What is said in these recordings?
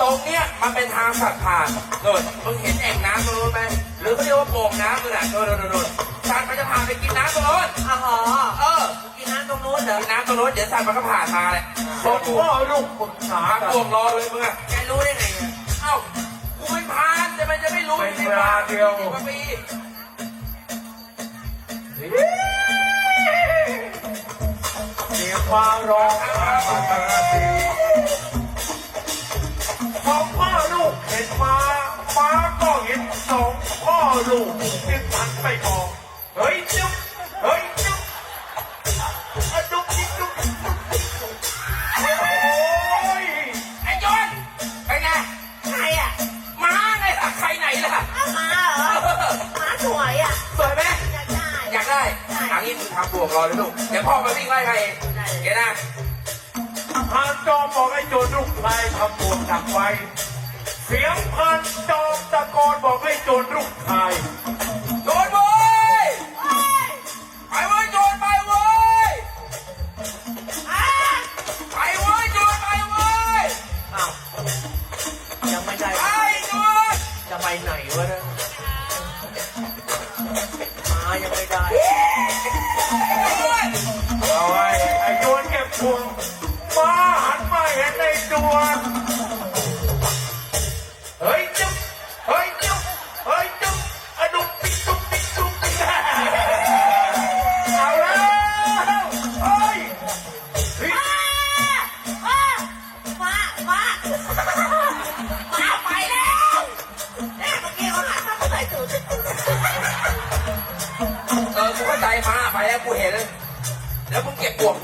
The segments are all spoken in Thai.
ตรงเนี้ยมันเป็นทางสัตว์ผ่านโดนมึงเห็นแอ่งน้ำตรงนู้นไหมหรือเขาเรียกว่าโป่งน้ำเลยน่ะโดนโดนโดนสัตว์มันจะผ่านไปกินน้ำตรงนู้นอ๋อเออกินน้ำตรงนู้นเหรอกินน้ำตรงนู้นเดี๋ยวสัตว์มันก็ผ่านมาแหละสองพ่อลูกปรึกษาหากันพวกรอเลยมึงอะแกรู้ได้ไงเนี่ยเอ้ากูไม่ผ่านแต่มันจะไม่รู้เป็นเวลาเดียวสิบกว่าปีเสียงฟ้าร้องมาตราดี สองพ่อลูกเห็นฟ้าฟ้าก็เห็นสองพ่อลูกจึงหันไปมองเฮ้ยจุ๊บเฮ้ยจุ๊บอะจุ๊บจิ๊บจุ๊บจิ๊บจุ๊บจิ๊บโอ้ยไอ้ยนเป็นไงใครอะม้าไงล่ะใครไหนล่ะอ้ามาเหรอมาสวยอะสวยไหมอยากได้อยากได้อันนี้มึงทำบวกรอเลยลูกเดี๋ยวพ่อมาวิ่งไล่ใครเองเดี๋ยวนะ พานจอมบอกให้โจรลูกชายทำบวงดักไว้ เสียงพานจอมตะโกนบอกให้โจรลูกชาย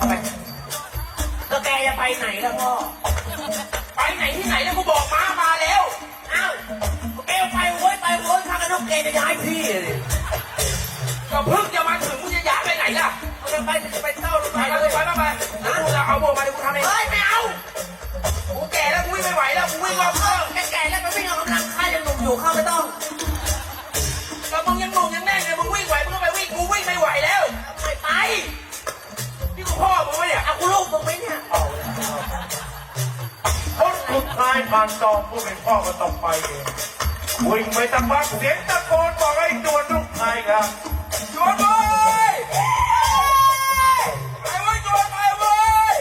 มึงเก็บบ่วงทำไมแล้วแกจะไปไหนล่ะพ่อ ไปไหนที่ไหนแล้วกูบอกม้ามาแล้วอ้าวแกไปโว้ยไปโว้ยข้ากันนกแกจะย้ายพี่เลยก็เพิ่งจะมาถึงมึงจะย้ายไปไหนล่ะมันไปจะไปเต้าลงไปไปไปเลยไปไปไปเดี๋ยวกูจะเอาบ่วงมาเดี๋ยวกูทำเองเฮ้ยไม่เอา กูแก่แล้วกูวิ่งไม่ไหวแล้วกูวิ่งรอบเครื่องแกแก่แล้วไปวิ่งออกกำลังข้ายังหนุ่มอยู่ข้าไม่ต้อง สุดท้ายผ่านจอมผู้เป็นพ่อก็ต้องไปเองวิ่งไปตะบักเสียงตะโกนบอกให้โจรลูกชายครับจรเว้ยไปเว้ยโจรไปเว้ย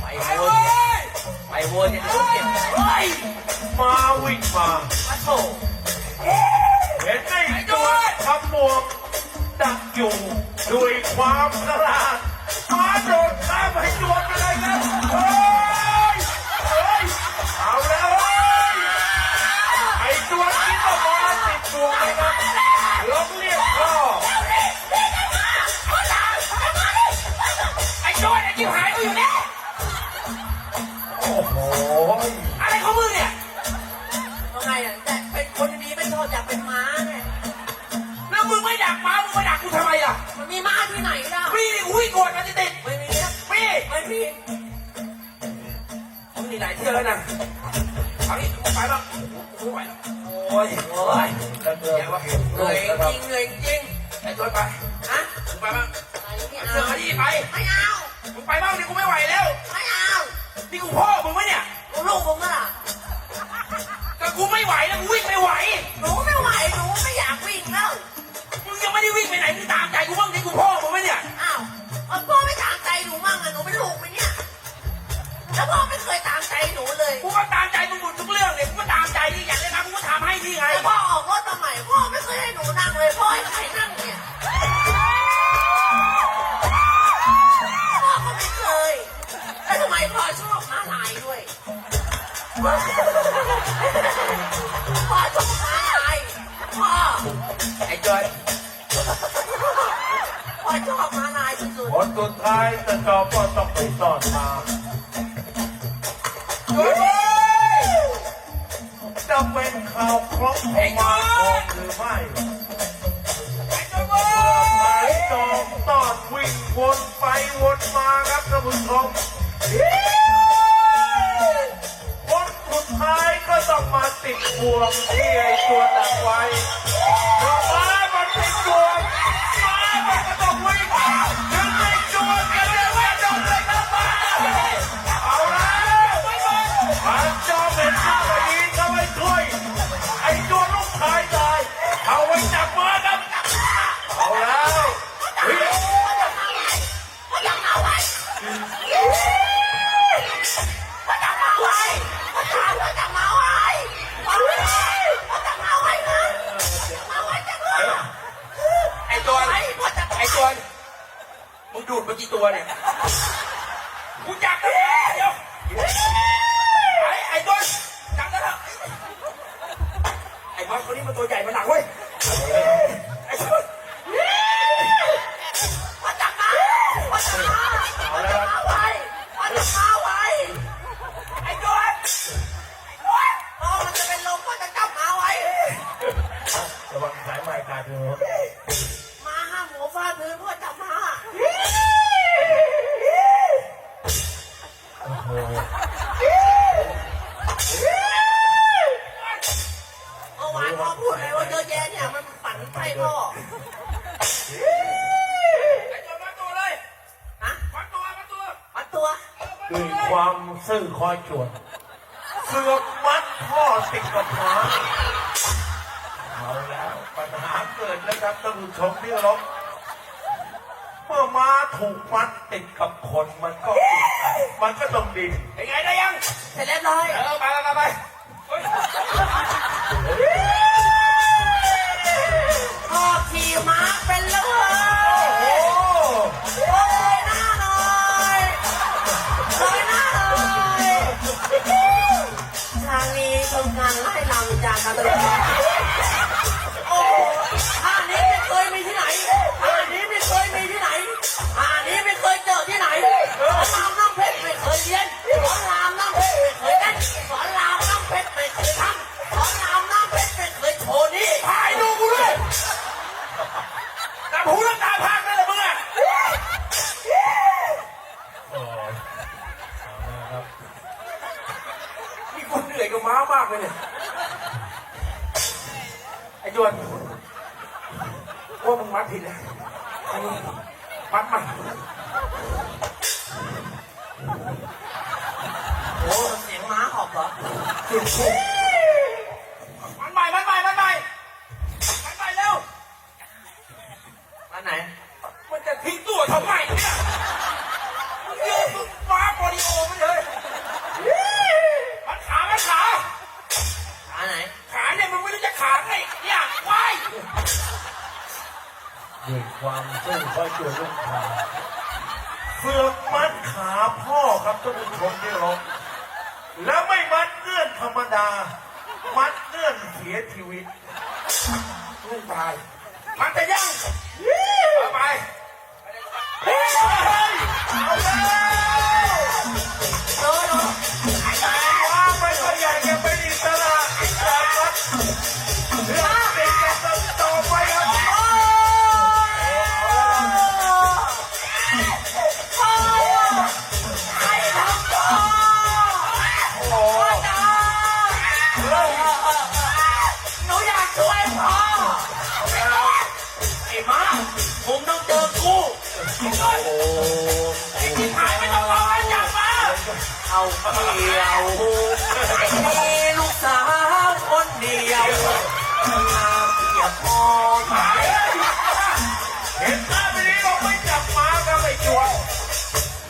ไปว้เว้ยไปโว้ยเนี่ยเดี๋ยวเก็บเฮ้ยมาวิ่งมาโถเห็นไอ้โจรทำหมวกดักอยู่ด้วยความกล้าม หนีหลายเที่ยวแล้วนะเอานี่มึงไปบ้างกูไม่ไหวแล้วโอ้ยโอ้ยแล้วเดิเดี๋นยววะเหนื่อยจริงเหนื่อยจริงไอ้โจรไปฮะมึงไปบ้างไปไม่เสื้อเอามาดิไปไม่เอามึงไปบ้างดิกูไม่ไหวแล้วไม่เอานี่กูพ่อมึงไหมเนี่ยกูลูกมึงก็ล่ะก็กูไม่ไหวแล้วกูวิ่งไม่ไหวหนูไม่ไหวหนูไม่อย สุดท้ายตะจอก็ต้องไปซ่อนมาจะเป็นข่าวครบของมาคงหรือไม่ไอ้จอยเว้ยหายจอมตอนวิ่งวนไปวนมาครับท่านผู้ชมคนสุดท้ายก็ต้องมาติดบ่วงที่ไอ้ตัวดักไว้ จับกันเดี๋ยวไอ้ไอ้ต้นจับกันเถอะไอ้บอสคนนี้มันตัวใหญ่มันหนักเว้ยไอ้ต้นมันจับมามันจับมามันจับมาไว้มันจับมาไว้ไอ้ต้นไอ้ต้นพอมันจะเป็นลมก็จะจับมาไว้ระวังสายไม้ขาดเลย ซื่อคอยจวดเสือกมัดพ่อติดกับขาเอาแล้วปัญหาเกิดแล้วครับท่านผู้ชมที่เคารพเมื่อม้าถูกมัดติดกับคนมันก็อึดอัดมันก็ต้องดิ้นเป็นไงได้ยังเสร็จเรียบร้อยเออไปไปไปเฮ้ยพ่อขี่ม้าเป็นเล มัดใหม่มัดใหม่มัดใหม่มัดใหม่เร็วอันไหน มันจะทิ้งตัวทำไมเนี่ยมึงยืนมึงม้าโปลิโอไม่เลยมัดขามัดขาอันไหน ขาเนี่ยมึงไม่รู้จะขาไงเนี่ยควายด้วยความซื่อคอยจวดลูกขาเสือกมัดขาพ่อครับท่านผู้ชมที่เคารพแล้วไม่มัด เงื่อนธรรมดา มัดเงื่อนเสียชีวิตเงื่อนตาย มันจะยังเอาไปเฮ้ยเอาเลย ผมต้องเจอกูไอ้ที่ถ่ายไม่ต้องรอจับมาเอาเดียวมีลูกสาวคนเดียวงามเกียบพอหมายเห็นภาพนี้เราไม่จับม้าก็ไม่จวด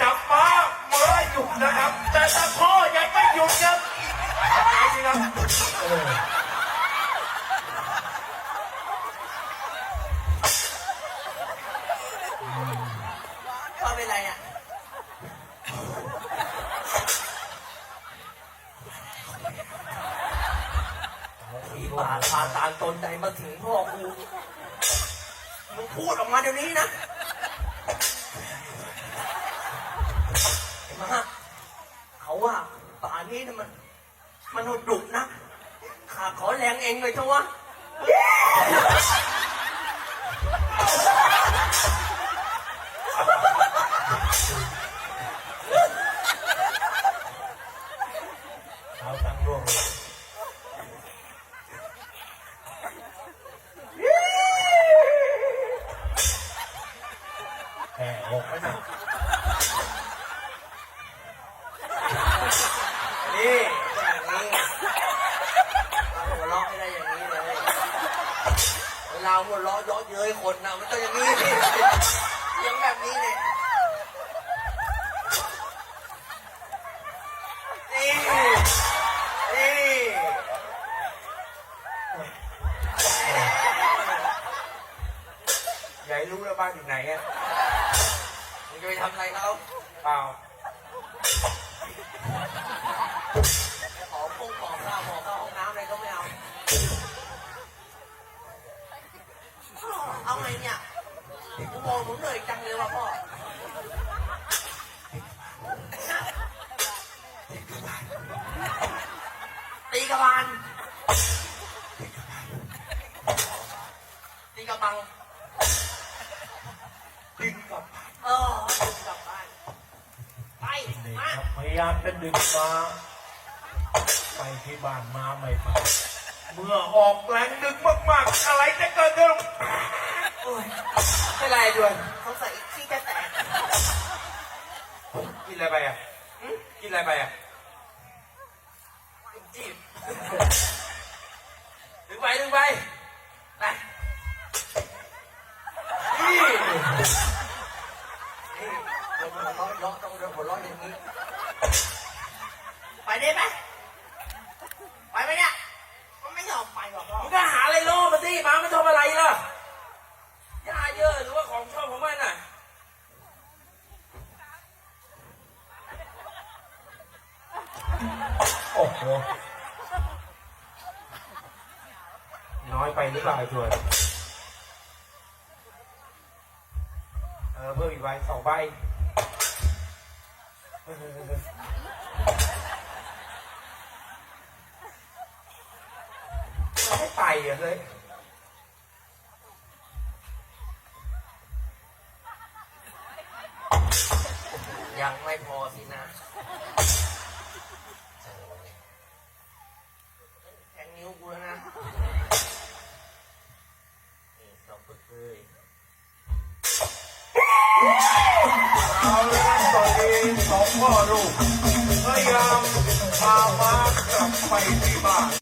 จับม้าม้าหยุดนะครับ แต่ถ้าพ่อยังไม่หยุดครับทำไงดีครับ มันดุนะข้าขอแรงเองเลยเถอะวะ เปล่าขอปุ้งขอข้าวขอเข้าห้องน้ำอะไรก็ไม่เอา เอาไงเนี่ยกูมองผมเหนื่อยจังเลยว่ะพ่อ ตีกระบาลตีกระบัง ยายามจะดึงมาไปที่บ้านมาไม่ไปเมื่อออกแรงดึงมากๆ อะไรจะเกิดขึ้นโอ้ยเป็นไรด่วนเขาใส่ขี้จะแตกกินอะไรไปอะหึกินอะไรไปอะจีบดึงไปดึงไปไปนี่นี่คนหัวเราะเยาะต้องเดินหัวเราะอย่างนี้ ไปได้ไหมไปไหมเนี่ย มันไม่ยอมไปหรอกพ่อ มึงก็หาอะไรล่อมาสิหมามันทำอะไรล่ะยาเยอะหรือว่าของชอบของมันอะ โอ้โห น้อยไปหรือเปล่าไอ้ตัวเออเพิ่มอีกใบสองใบเออมันไม่ไปอะเลยยังไม่พอสินะ ส